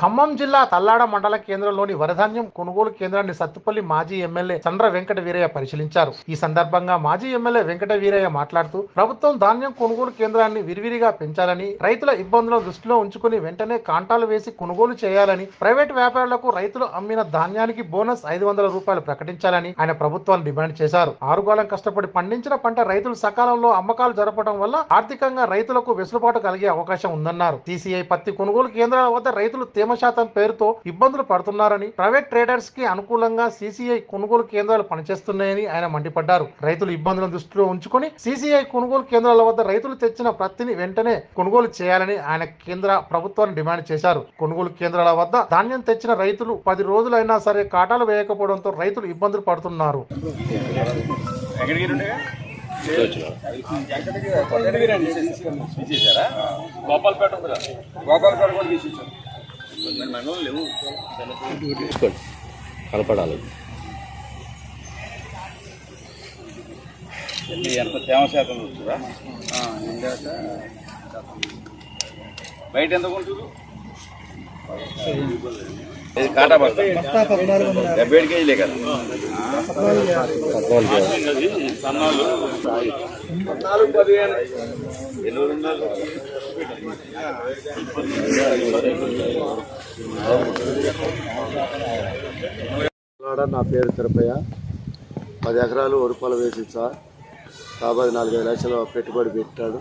ఖమ్మం జిల్లా తల్లాడ మండల కేంద్రంలోని వరధాన్యం కొనుగోలు కేంద్రాన్ని సత్తుపల్లి మాజీ ఎమ్మెల్యే చంద్ర వెంకట వీరయ్య పరిశీలించారు. ఈ సందర్భంగా మాజీ ఎమ్మెల్యే వెంకట వీరయ్య మాట్లాడుతూ ప్రభుత్వం ధాన్యం కొనుగోలు కేంద్రాన్ని విరివిరిగా పెంచాలని రైతుల ఇబ్బందులను దృష్టిలో ఉంచుకుని వెంటనే కాంటాలు వేసి కొనుగోలు చేయాలని ప్రైవేట్ వ్యాపారులకు రైతులు అమ్మిన ధాన్యానికి బోనస్ ఐదు వందల రూపాయలు ప్రకటించాలని ఆయన ప్రభుత్వాన్ని డిమాండ్ చేశారు. ఆరుగాలం కష్టపడి పండించిన పంట రైతులు సకాలంలో అమ్మకాలు జరపడం వల్ల ఆర్థికంగా రైతులకు వెసులుబాటు కలిగే అవకాశం ఉందన్నారు. సిసిఐ పత్తి కొనుగోలు కేంద్రాల వద్ద రైతులు తేమ శాతం పేరుతో ఇబ్బందులు పడుతున్నారని ప్రైవేట్ ట్రేడర్స్కి అనుకూలంగా సీసీఐ కొనుగోలు కేంద్రాలు పనిచేస్తున్నాయని ఆయన మండిపడ్డారు. రైతులు ఇబ్బందులను దృష్టిలో ఉంచుకొని సీసీఐ కొనుగోలు కేంద్రాల వద్ద రైతులు తెచ్చిన ప్రత్తిని వెంటనే కొనుగోలు చేయాలని ఆయన కేంద్ర ప్రభుత్వాన్ని డిమాండ్ చేశారు. కొనుగోలు కేంద్రాల వద్ద ధాన్యం తెచ్చిన రైతులు పది రోజులైనా సరే కాటాలు వేయకపోవడంతో రైతులు ఇబ్బందులు పడుతున్నారు. గోపాలపేట గోపాలపేట కూడా తీసుకోండి కనపడాలి ఎంత తేమ శాతం చూస్తుందా బయట ఎంత ఉంటుంది ఇది కాటా బస్తా డెబ్బై ఏడు కేజీలే కదా సన్నాలు పదివేలు ఎన్నో రెండు నా పేరు తిరుపయ్య. పది ఎకరాలు ఒరుపాలు వేసి సార్ కాబట్టి నాలుగైదు లక్షలు పెట్టుబడి పెట్టాడు.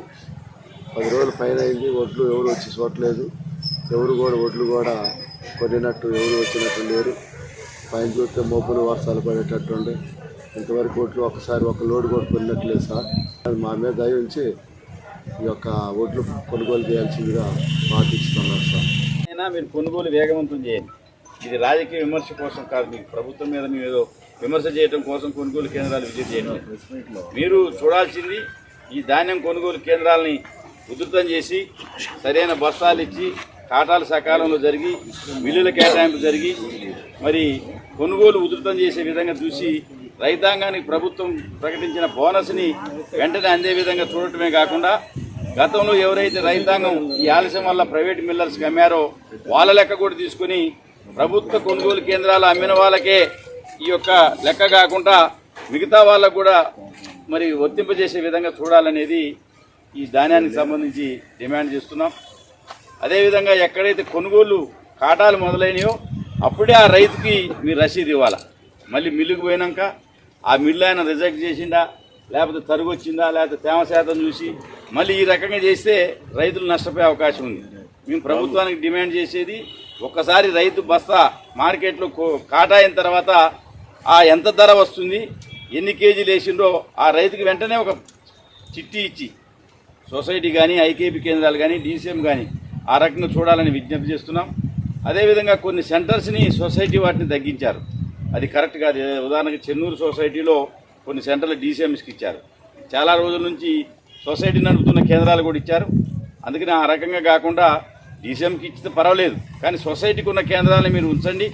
పది రోజులు పైన అయింది. ఒడ్లు ఎవరు వచ్చి చూడలేదు ఎవరు కూడా ఒడ్లు కూడా కొనినట్టు ఎవరు వచ్చినట్టు లేరు. పైన చూస్తే మబ్బులు వర్షాలు పడేటట్టుండే. ఇంతవరకు ఒడ్లు ఒకసారి ఒక లోడ్ కూడా కొన్నట్లేదు సార్. అది మా మీద దయ ఉంచి ఈ యొక్క ఓట్లు కొనుగోలు చేయాల్సిందిగా పాటిస్తున్నారు సార్. అయినా మీరు కొనుగోలు వేగవంతం చేయండి. ఇది రాజకీయ విమర్శ కోసం కాదు మీకు ప్రభుత్వం మీద మీరు ఏదో విమర్శ చేయడం కోసం కొనుగోలు కేంద్రాలు విజిట్ చేయడం. మీరు చూడాల్సింది ఈ ధాన్యం కొనుగోలు కేంద్రాలని ఉధృతం చేసి సరైన బస్తాలు ఇచ్చి కాటాలు సకాలంలో జరిగి మిల్లుల కేటాయింపు జరిగి మరి కొనుగోలు ఉధృతం చేసే విధంగా చూసి రైతాంగానికి ప్రభుత్వం ప్రకటించిన బోనస్ని వెంటనే అందే విధంగా చూడటమే కాకుండా గతంలో ఎవరైతే రైతాంగం ఈ ఆలస్యం వల్ల ప్రైవేట్ మిల్లర్స్కి అమ్మారో వాళ్ళ లెక్క కూడా తీసుకుని ప్రభుత్వ కొనుగోలు కేంద్రాలు అమ్మిన వాళ్ళకే ఈ యొక్క లెక్క కాకుండా మిగతా వాళ్ళకు కూడా మరి వర్తింపజేసే విధంగా చూడాలనేది ఈ ధాన్యానికి సంబంధించి డిమాండ్ చేస్తున్నాం. అదేవిధంగా ఎక్కడైతే కొనుగోలు కాటాలు మొదలైనయో అప్పుడే ఆ రైతుకి మీరు రసీదు ఇవ్వాలా. మళ్ళీ మిల్లుకు పోయినాక ఆ మిల్లు ఆయన రిజెక్ట్ చేసిందా లేకపోతే తరుగు వచ్చిందా లేకపోతే తేమ శాతం చూసి మళ్ళీ ఈ రకంగా చేస్తే రైతులు నష్టపోయే అవకాశం ఉంది. మేము ప్రభుత్వానికి డిమాండ్ చేసేది ఒక్కసారి రైతు బస్తా మార్కెట్లో కాటాయిన కాటా అయిన తర్వాత ఆ ఎంత ధర వస్తుంది ఎన్ని కేజీలు వేసిండ్రో ఆ రైతుకి వెంటనే ఒక చిట్టి ఇచ్చి సొసైటీ కానీ ఐకేపీ కేంద్రాలు కానీ డీసీఎం కానీ ఆ రకంగా చూడాలని విజ్ఞప్తి చేస్తున్నాం. అదేవిధంగా కొన్ని సెంటర్స్ని సొసైటీ వాటిని తగ్గించారు. అది కరెక్ట్ కాదు. ఉదాహరణకు చెన్నూరు సొసైటీలో కొన్ని సెంటర్లు డీసీఎంస్కి ఇచ్చారు. చాలా రోజుల నుంచి సొసైటీ నడుపుతున్న కేంద్రాలు కూడా ఇచ్చారు. అందుకని ఆ రకంగా కాకుండా డీసీఎంకి ఇచ్చితే పర్వాలేదు. కానీ సొసైటీకి ఉన్న కేంద్రాలను మీరు ఉంచండి.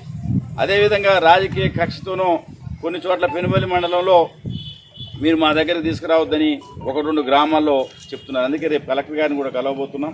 అదేవిధంగా రాజకీయ కక్షతోనో కొన్ని చోట్ల పెనుబలి మండలంలో మీరు మా దగ్గర తీసుకురావద్దని ఒక రెండు గ్రామాల్లో చెప్తున్నారు. అందుకే రేపు కలెక్టర్ గారిని కూడా కలవబోతున్నాం.